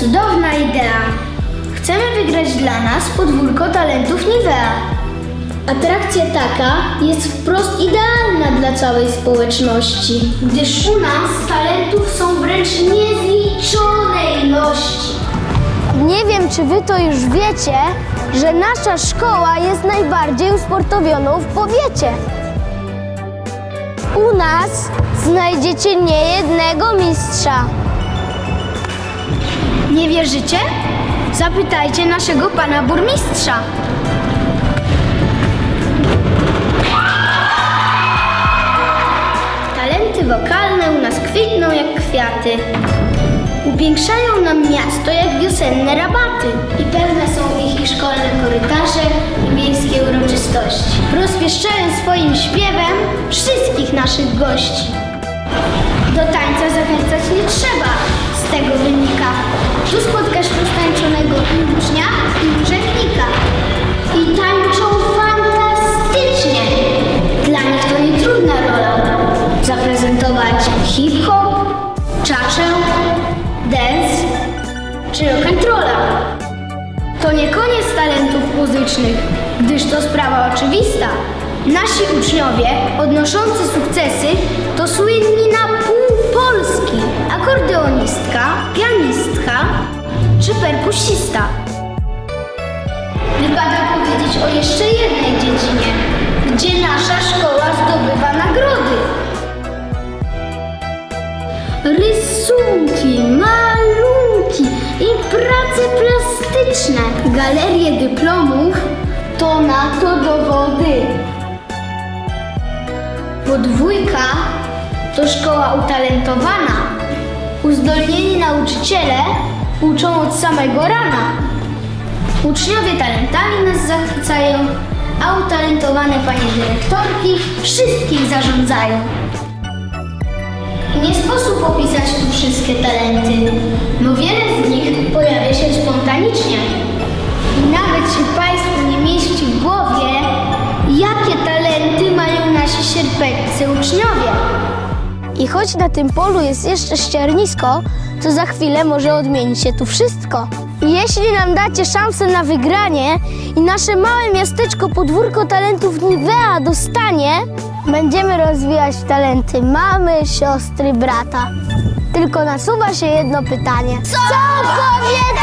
cudowna idea. Chcemy wygrać dla nas podwórko talentów Nivea. Atrakcja taka jest wprost idealna dla całej społeczności, gdyż u nas talentów są wręcz niezliczone ilości. Nie wiem, czy wy to już wiecie, że nasza szkoła jest najbardziej usportowioną w powiecie. U nas znajdziecie niejednego mistrza. Nie wierzycie? Zapytajcie naszego pana burmistrza. Talenty wokalne u nas kwitną jak kwiaty. Upiększają nam miasto jak wiosenne rabaty. I pełne są ich i szkolne korytarze i miejskie uroczystości. Rozpieszczają swoim śpiewem wszystkich naszych gości. Do tańca hip-hop, czaczę, dance czy rock'n'rolla. To nie koniec talentów muzycznych, gdyż to sprawa oczywista. Nasi uczniowie odnoszący sukcesy to słynni na pół Polski akordeonistka, pianistka czy perkusista. Wypada powiedzieć o jeszcze jednej dziedzinie, gdzie nasza szkoła zdobywa nagrody. Rysunki, malunki i prace plastyczne. Galerie dyplomów to na to dowody. Podwójka to szkoła utalentowana. Uzdolnieni nauczyciele uczą od samego rana. Uczniowie talentami nas zachwycają, a utalentowane panie dyrektorki wszystkich zarządzają. Nie sposób opisać tu wszystkie talenty, bo wiele z nich pojawia się spontanicznie. I nawet się Państwu nie mieści w głowie, jakie talenty mają nasi sierpeccy uczniowie. I choć na tym polu jest jeszcze ściernisko, to za chwilę może odmienić się tu wszystko. Jeśli nam dacie szansę na wygranie i nasze małe miasteczko podwórko talentów Nivea dostanie, będziemy rozwijać talenty mamy, siostry, brata. Tylko nasuwa się jedno pytanie. Co powie